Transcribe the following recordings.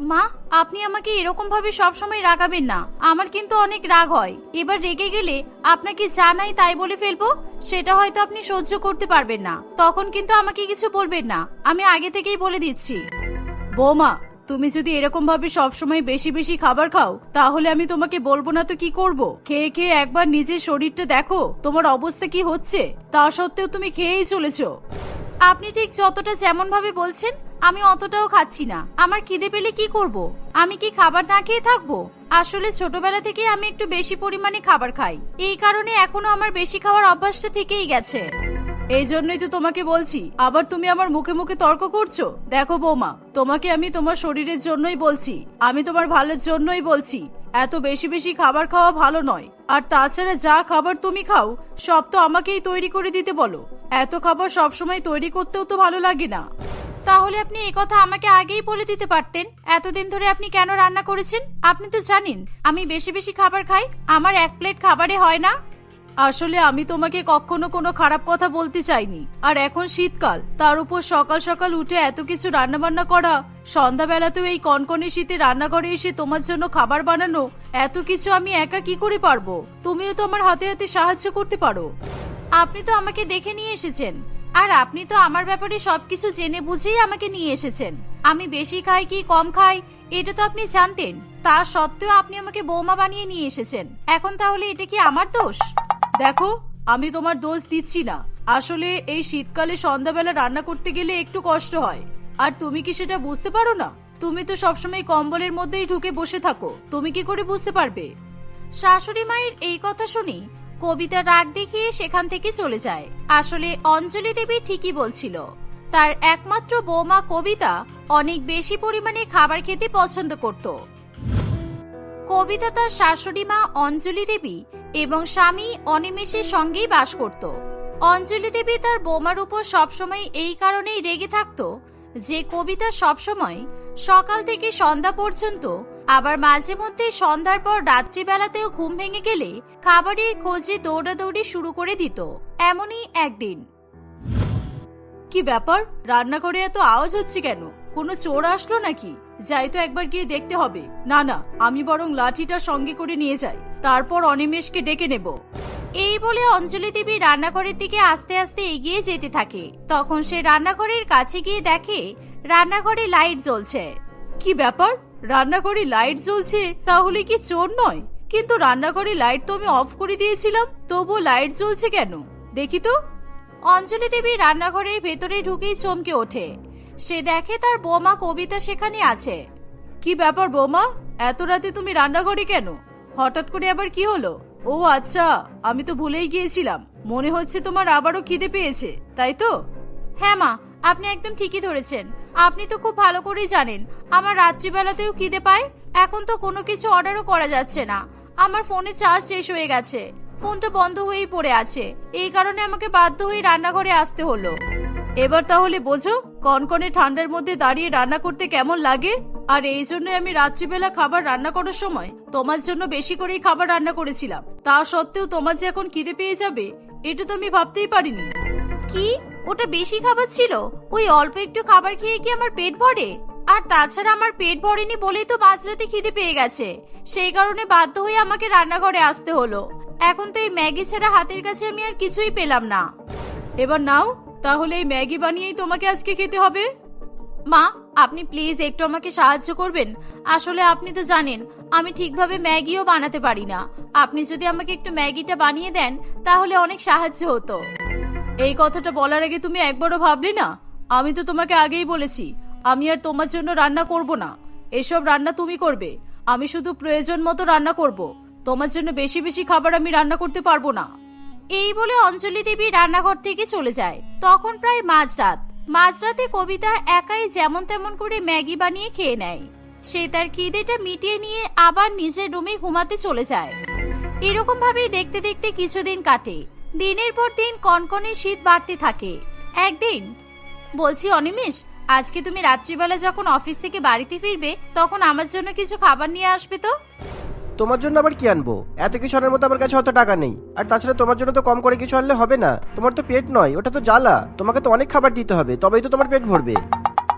মা, আপনি আমাকে এরকম ভাবে সবসময় রাগাবেন না। আমার কিন্তু অনেক রাগ হয়। এবার রেগে গেলে আপনাকে যা নাই তাই বলে ফেলব, সেটা হয়তো আপনি সহ্য করতে পারবেন না। তখন কিন্তু আমাকে কিছু বলবেন না। আমি আগে থেকেই বলে দিচ্ছি। বৌমা, তুমি যদি এরকম ভাবে সবসময় বেশি বেশি খাবার খাও, তাহলে আমি তোমাকে বলব না তো কি করব? খেয়ে খেয়ে একবার নিজের শরীরটা দেখো, তোমার অবস্থা কি হচ্ছে? তা সত্ত্বেও তুমি খেয়েই চলেছো। আপনি ঠিক যতটা যেমন ভাবে বলছেন আমি অতটাও খাচ্ছি না। আমার খিদে পেলে কি করব? আমি কি খাবার না খেয়ে থাকব? আসলে ছোটবেলা থেকে আমি একটু বেশি পরিমাণে খাবার খাই। এই কারণে এখনও আমার বেশি খাওয়ার অভ্যাসটা থেকেই গেছে। এই জন্যই তো তোমাকে বলছি, আবার তুমি আমার মুখে মুখে তর্ক করছ? দেখো বৌমা, তোমাকে আমি তোমার শরীরের জন্যই বলছি, আমি তোমার ভালোর জন্যই বলছি, এত বেশি বেশি খাবার খাওয়া ভালো নয়। আর তাছাড়া যা খাবার তুমি খাও, সব তো আমাকেই তৈরি করে দিতে বলো। এত খাবার সবসময় তৈরি করতেও তো ভালো লাগে না। তাহলে আপনি এই কথা আমাকে আগেই বলে দিতে পারতেন। এতদিন ধরে আপনি কেন রান্না করেছেন? আপনি তো জানেন, আমি বেশি বেশি খাবার খাই, আমার এক প্লেট খাবারে হয় না। আসলে আমি তোমাকে কখনো কোনো খারাপ কথা বলতে চাইনি। আর এখন শীতকাল, তার উপর সকাল সকাল উঠে এত কিছু রান্না বান্না করা, সন্ধ্যাবেলাতেও এই কনকনে শীতে রান্নাঘরে এসে তোমার জন্য খাবার বানানো, এত কিছু আমি একা কি করে পারব? তুমিও তো আমার হাতে হাতে সাহায্য করতে পারো। আপনি তো আমাকে দেখে নিয়ে এসেছেন। আর আপনি তো আমার ব্যাপারে সবকিছু জেনে বুঝেই আমাকে নিয়ে এসেছেন। আমি বেশি খাই কি কম খাই এটা তো আপনি জানতেন। তা সত্ত্বেও আপনি আমাকে বৌমা বানিয়ে নিয়ে এসেছেন। এখন তাহলে এটা কি আমার দোষ? দেখো আমি তোমার দোষ দিচ্ছি না। আসলে এই শীতকালে সন্ধ্যাবেলা রান্না করতে গেলে একটু কষ্ট হয়। আর তুমি কি সেটা বুঝতে পারো না? তুমি তো সবসময় কম্বলের মধ্যেই ঢুকে বসে থাকো। তুমি কি করে বুঝতে পারবে? শাশুড়ি মায়ের এই কথা শুনি কবিতা রাগ দেখিয়ে সেখান থেকে চলে যায়। আসলে অঞ্জলি দেবী ঠিকই বলছিল, তার একমাত্র বৌমা কবিতা অনেক বেশি পরিমাণে খাবার খেতে পছন্দ করত। কবিতা তার শাশুড়ি মা অঞ্জলি দেবী এবং স্বামী অনিমেষের সঙ্গেই বাস করত। অঞ্জলি দেবী তার বৌমার উপর সবসময় এই কারণেই রেগে থাকত যে কবিতা সবসময় সকাল থেকে সন্ধ্যা পর্যন্ত আবার মাঝে মধ্যে সন্ধ্যার পর রাত্রিবেলাতেও ঘুম ভেঙে গেলে খাবারের খোঁজে দৌড়াদৌড়ি শুরু করে দিত। এমনই একদিন। কি ব্যাপার? রান্নাঘরে এত আওয়াজ হচ্ছে কেন? কোনো চোর আসলো নাকি? যাই তো একবার গিয়ে দেখতে হবে। না না, আমি বরং লাঠিটা সঙ্গে করে নিয়ে যাই। তারপর অনিমেষকে ডেকে নেব। এই বলে অঞ্জলি দেবী রান্নাঘরের দিকে আস্তে আস্তে এগিয়ে যেতে থাকে। তখন সে রান্নাঘরের কাছে গিয়ে দেখে, রান্নাঘরে লাইট জ্বলছে। কি ব্যাপার? রান্নাঘরে লাইট জ্বলছে, তাহলে কি চোর নয়? কিন্তু রান্নাঘরে লাইট তো আমি অফ করে দিয়েছিলাম তবু লাইট জ্বলছে কেন? দেখি তো। অঞ্জলি দেবী রান্নাঘরের ভেতরে ঢুকেই চমকে ওঠে। সে দেখে তার বৌমা কবিতা সেখানে আছে। কি ব্যাপার বৌমা? এত রাতে তুমি রান্নাঘরে কেন? হঠাৎ করে আবার কি হলো? ও আচ্ছা আমি তো ভুলেই গিয়েছিলাম। মনে হচ্ছে তোমার আবারও খিদে পেয়েছে, তাই তো? হ্যাঁ মা আপনি একদম ঠিকই ধরেছেন। আপনি তো খুব ভালো করেই জানেন, আমার রাত্রিবেলাতেও খিদে পায়, এখন তো কোনো কিছু অর্ডারও করা যাচ্ছে না। আমার ফোনে চার্জ শেষ হয়ে গেছে, ফোনটা বন্ধ হয়েই পড়ে আছে, এই কারণে আমাকে বাধ্য হয়ে রান্নাঘরে আসতে হলো। এবার তাহলে বোঝো, কনকনে ঠান্ডার মধ্যে দাঁড়িয়ে রান্না করতে কেমন লাগে? আর এই জন্য আমি রাত্রিবেলা খাবার রান্না করার সময় তোমার জন্য বেশি করেই খাবার রান্না করেছিলাম। তা সত্ত্বেও তোমার যে এখন খিদে পেয়ে যাবে, এটা তো আমি ভাবতেই পারিনি। কি? ওটা বেশি খাবার ছিল। ওই অল্প একটু খাবার খেয়ে কি আমার পেট ভরে? আর তাছাড়া আমার পেট ভরেনি বলেই তো মাঝরাতে খিদে পেয়ে গেছে। সেই কারণে বাধ্য হয়ে আমাকে রান্নাঘরে আসতে হলো। এখন তো এই ম্যাগি ছাড়া হাতের কাছে আমি আর কিছুই পেলাম না। এবার নাও, তাহলে এই ম্যাগি বানিয়েই তোমাকে আজকে খেতে হবে। মা, আপনি প্লিজ একটু আমাকে সাহায্য করবেন। আসলে আপনি তো জানেন, আমি ঠিকভাবে ম্যাগিও বানাতে পারি না। আপনি যদি আমাকে একটু ম্যাগিটা বানিয়ে দেন, তাহলে অনেক সাহায্য হতো। এই কথাটা বলার আগে তুমি একবারও ভাবলে না? আমি তো তোমাকে আগেই বলেছি, আমি আর তোমার জন্য রান্না করব না। এসব রান্না তুমি করবে। আমি শুধু প্রয়োজন মতো রান্না করব। তোমার জন্য বেশি বেশি খাবার আমি রান্না করতে পারব না। এই বলে অঞ্জলি দেবী রান্নাঘর থেকে চলে যায়। তখন প্রায় মাঝরাত। মাঝরাতে কবিতা একাই যেমন তেমন করে ম্যাগি বানিয়ে খেয়ে নেয়। সে তার খিদেটা মিটিয়ে নিয়ে আবার নিজের রুমে ঘুমাতে চলে যায়। এরকম ভাবেই দেখতে দেখতে কিছুদিন কাটে। দিনের পর দিন কনকনে শীত বাড়তে থাকে। একদিন বলছি অনিমেষ আজকে তুমি রাত্রিবেলা যখন অফিস থেকে বাড়িতে ফিরবে তখন আমার জন্য কিছু খাবার নিয়ে আসবে তো? তোমার জন্য আবার কি আনব? এত কিছু আনার মতো আমার কাছে অত টাকা নেই। আর তাছাড়া তোমার জন্য তো কম করে কিছু আনলে হবে না। তোমার তো পেট নয় ওটা তো জ্বালা। তোমাকে তো অনেক খাবার দিতে হবে তবেই তো তোমার পেট ভরবে।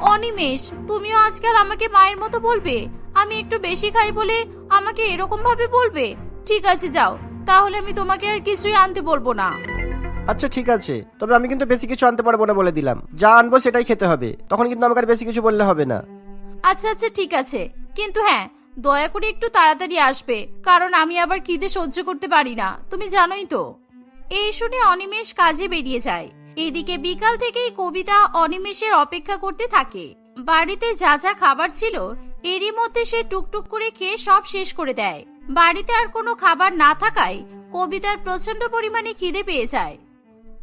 অনিমেষ তুমিও আজকাল আমাকে মায়ের মতো বলবে। আমি একটু বেশি খাই বলে আমাকে এরকম ভাবে বলবে। ঠিক আছে যাও। তাহলে আমি তোমাকে আর কিছুই আনতে বলব না। আচ্ছা ঠিক আছে। তবে আমি কিন্তু বেশি কিছু আনতে পারব না বলে দিলাম। যা আনব সেটাই খেতে হবে। তখন কিন্তু আমাকে আর বেশি কিছু বললে হবে না। আচ্ছা আচ্ছা ঠিক আছে। কিন্তু হ্যাঁ দয়া করে একটু তাড়াতাড়ি আসবে কারণ আমি আবার খিদে সহ্য করতে পারি না। তুমি জানোই তো। এই শুনে অনিমেষ কাজে বেরিয়ে যায়। এদিকে বিকাল থেকেই কবিতা অনিমেষের অপেক্ষা করতে থাকে। বাড়িতে যা যা খাবার ছিল এরই মধ্যে সে টুকটুক করে খেয়ে সব শেষ করে দেয়। বাড়িতে আর কোনো খাবার না থাকায় কবিতার প্রচণ্ড পরিমাণে খিদে পেয়ে যায়।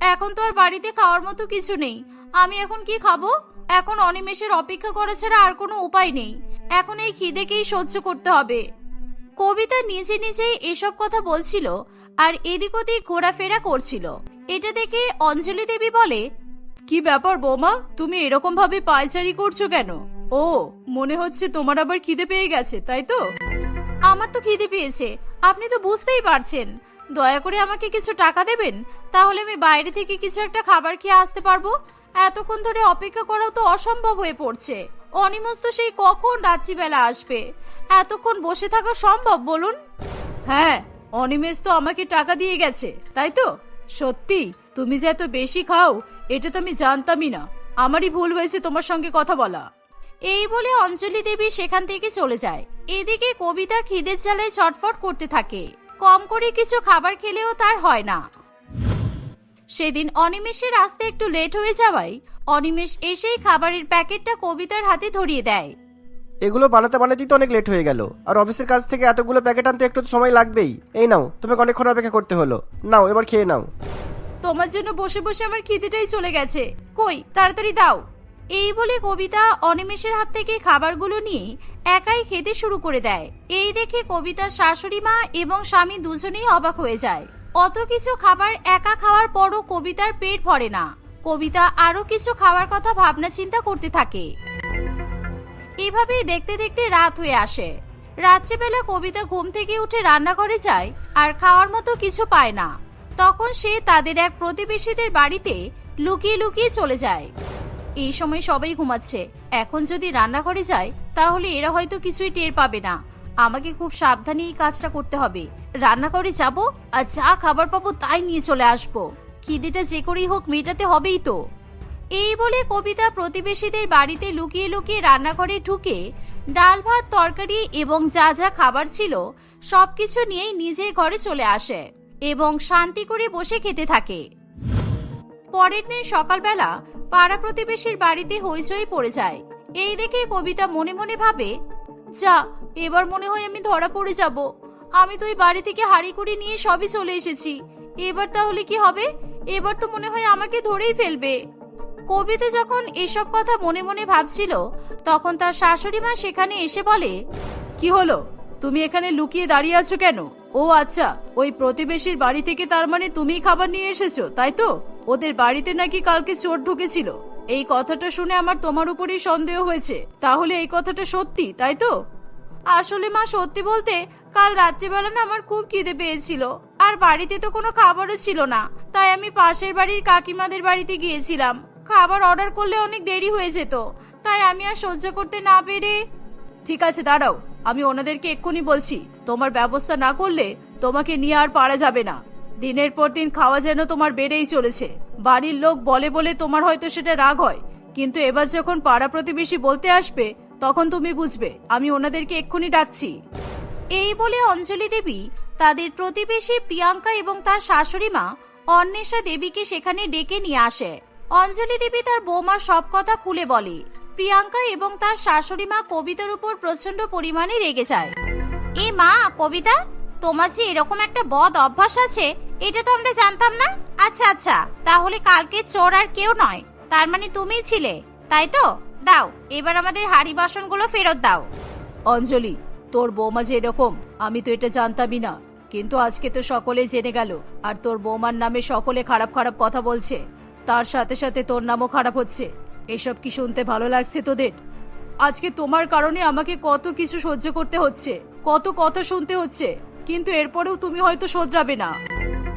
এখন তো আর বাড়িতে খাওয়ার মতো কিছু নেই। আমি এখন কি খাব? এখন অনিমেষের অপেক্ষা করা ছাড়া আর কোনো উপায় নেই। এখন এই খিদেকেই সহ্য করতে হবে। কবিতা নিজে নিজেই এসব কথা বলছিল আর এদিক ওদিক ঘোরাফেরা করছিল। এটা দেখে অঞ্জলি দেবী বলে, কি ব্যাপার বৌমা? তুমি এরকম ভাবে পায়চারি করছ কেন? ও, মনে হচ্ছে তোমার আবার খিদে পেয়ে গেছে, তাই তো? আমার তো খিদে পেয়েছে। আপনি তো বুঝতেই পারছেন। দয়া করে আমাকে কিছু টাকা দেবেন? তাহলে আমি বাইরে থেকে কিছু একটা খাবার খেয়ে আসতে পারব। এতক্ষণ ধরে অপেক্ষা করাও তো অসম্ভব হয়ে পড়ছে। অনিমস তো সেই কখন রাত্রিবেলা আসবে? এতক্ষণ বসে থাকা সম্ভব, বলুন? হ্যাঁ অনিমেষ তো আমাকে টাকা দিয়ে গেছে, তাই তো? সত্যি? তুমি যে এত বেশি খাও, এটা তো আমি জানতামই না। আমারই ভুল হয়েছে তোমার সঙ্গে কথা বলা। এই বলে অঞ্জলি দেবী সেখান থেকে চলে যায়। এদিকে কবিতা খিদের জ্বালায় ছটফট করতে থাকে। কম করে কিছু খাবার খেলেও তার হয় না। সেদিন অনিমেষের আসতে একটু লেট হয়ে যাওয়ায় অনিমেষ এসেই খাবারের প্যাকেটটা কবিতার হাতে ধরিয়ে দেয়। এগুলো বানাতে বানাতেই তো অনেক লেট হয়ে গেল। আর অফিসের কাছ থেকে এতগুলো প্যাকেট আনতে একটু তো সময় লাগবেই। এই নাও তোমাকে অনেকক্ষণ অপেক্ষা করতে হলো। নাও এবার খেয়ে নাও। তোমার জন্য বসে বসে আমার খিদেটাই চলে গেছে। কই তাড়াতাড়ি দাও। এই বলে কবিতা অনিমেষের হাত থেকে খাবারগুলো নিয়ে একাই খেতে শুরু করে দেয়। এই দেখে কবিতার শাশুড়ি মা এবং স্বামী দুজনেই অবাক হয়ে যায়। অত কিছু খাবার একা খাওয়ার পরও কবিতার পেট ভরে না। কবিতা আরও কিছু খাওয়ার কথা ভাবনা চিন্তা করতে থাকে। এভাবেই দেখতে দেখতে রাত হয়ে আসে। রাত্রিবেলা কবিতা ঘুম থেকে উঠে রান্নাঘরে যায় আর খাওয়ার মতো কিছু পায় না। তখন সে তাদের এক প্রতিবেশীদের বাড়িতে লুকিয়ে লুকিয়ে চলে যায়। এই সময় সবাই ঘুমাচ্ছে। এখন যদি রান্নাঘরে যায়, তাহলে এরা হয়তো কিছুই টের পাবে না। আমাকে খুব সাবধানে এই কাজটা করতে হবে। রান্নাঘরে যাব আর যা খাবার পাবো তাই নিয়ে চলে আসব। খিদেটা যে করেই হোক মেটাতে হবেই তো। এই বলে কবিতা প্রতিবেশীদের বাড়িতে লুকিয়ে লুকিয়ে রান্নাঘরে ঢুকে ডাল ভাত, তরকারি এবং যা যা খাবার ছিল সবকিছু নিয়েই নিজের ঘরে চলে আসে এবং শান্তি করে বসে খেতে থাকে। পরের দিন সকালবেলা পাড়া প্রতিবেশীর বাড়িতে হইচই পড়ে যায়। এই দেখে কবিতা মনে মনে ভাবে, যা, এবার মনে হয় আমি ধরা পড়ে যাব। আমি তো এই বাড়ি থেকে হাড়ি করে নিয়ে সবই চলে এসেছি। এবার তাহলে কি হবে? এবার তো মনে হয় আমাকে ধরেই ফেলবে। কবিতা যখন এসব কথা মনে মনে ভাবছিল, তখন তার শাশুড়ি মা সেখানে এসে বলে, কি হলো? তুমি এখানে লুকিয়ে দাঁড়িয়ে আছো কেন? ও আচ্ছা ওই প্রতিবেশীর বাড়ি থেকে তার মানে তুমিই খাবার নিয়ে এসেছ, তাই তো? ওদের বাড়িতে নাকি কালকে চোর ঢুকেছিল। এই কথাটা শুনে আমার তোমার উপরেই সন্দেহ হয়েছে। তাহলে এই কথাটা সত্যি, তাই তো? আসলে মা, সত্যি বলতে কাল রাত্রিবেলা না আমার খুব খিদে পেয়েছিল। আর বাড়িতে তো কোনো খাবারও ছিল না। তাই আমি পাশের বাড়ির কাকিমাদের বাড়িতে গিয়েছিলাম। খাবার অর্ডার করলে অনেক দেরি হয়ে যেত। তাই আমি আর সহ্য করতে না পেরে ঠিক আছে, দাঁড়াও। আমি ওনাদেরকে এক্ষুনি বলছি, তোমার ব্যবস্থা না করলে তোমাকে নিয়ে আর পারা যাবে না। দিনের পর দিন খাওয়া যেন তোমার বেড়েই চলেছে। বাড়ির লোক বলে বলে তোমার হয়তো সেটা রাগ হয়। কিন্তু এবার যখন পাড়া প্রতিবেশী বলতে আসবে, তখন তুমি বুঝবে, আমি ওনাদেরকে এক্ষুনি ডাকছি। এই বলে অঞ্জলি দেবী তাদের প্রতিবেশী প্রিয়াঙ্কা এবং তার শাশুড়ি মা অন্বেষা দেবীকে সেখানে ডেকে নিয়ে আসে। অঞ্জলি দেবী তার বৌমার সব কথা খুলে বলে। প্রিয়াঙ্কা এবং তার শাশুড়ি মা কবিতার উপর প্রচণ্ড পরিমাণে রেগে যায়। এ মা, কবিতা তোমার যে এরকম একটা বদ অভ্যাস আছে, এটা তো আমরা জানতাম না? আচ্ছা আচ্ছা তাহলে কালকে চোর আর কেউ নয়, তার মানে তুমিই ছিলে, তাই তো? দাও, এবার আমাদের হাড়ি বাসনগুলো ফেরত দাও। অঞ্জলি, তোর বৌমা যে এরকম, আমি তো এটা জানতামই না, কিন্তু আজকে তো সকলে জেনে গেল, আর তোর বৌমার নামে সকলে খারাপ খারাপ কথা বলছে, তার সাথে সাথে তোর নামও খারাপ হচ্ছে, এসব কি শুনতে ভালো লাগছে তোদের? আজকে তোমার কারণে আমাকে কত কিছু সহ্য করতে হচ্ছে, কত কথা শুনতে হচ্ছে কিন্তু এরপরেও তুমি হয়তো শোধরাবে না।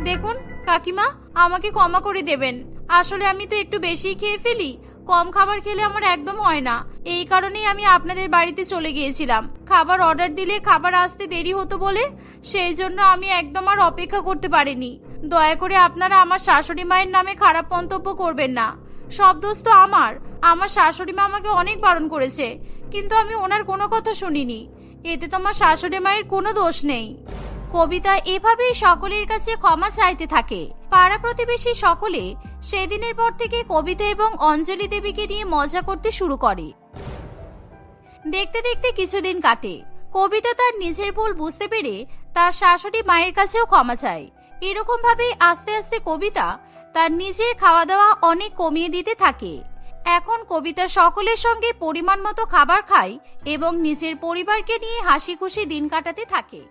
দেখুন, কাকিমা, আমাকে ক্ষমা করে দেবেন। আসলে আমি তো একটু বেশি খেয়ে ফেলি। কম খাবার খেলে আমার একদম হয় না। এই কারণেই আমি আপনাদের বাড়িতে চলে গিয়েছিলাম। খাবার অর্ডার দিলে খাবার আসতে দেরি হতো বলে, সেই জন্য আমি একদম আর অপেক্ষা করতে পারিনি। দয়া করে আপনারা আমার শাশুড়ি মায়ের নামে খারাপ মন্তব্য করবেন না। সব দোষ তো আমার। আমার শাশুড়ি মা আমাকে অনেক বারণ করেছে। কিন্তু আমি ওনার কোনো কথা শুনিনি। এতে তোমার শাশুড়ি মায়ের কোনো দোষ নেই। কবিতা এভাবেই সকলের কাছে ক্ষমা চাইতে থাকে। পাড়া প্রতিবেশী সকলে সেদিনের পর থেকে কবিতা এবং অঞ্জলি দেবীকে নিয়ে মজা করতে শুরু করে। দেখতে দেখতে কিছুদিন কাটে। কবিতা তার নিজের ভুল বুঝতে পেরে তার শাশুড়ি মায়ের কাছেও ক্ষমা চায়। এরকম ভাবে আস্তে আস্তে কবিতা তার নিজের খাওয়া দাওয়া অনেক কমিয়ে দিতে থাকে। এখন কবিতা সকলের সঙ্গে পরিমাণ মতো খাবার খায় এবং নিজের পরিবারকে নিয়ে হাসি খুশি দিন কাটাতে থাকে।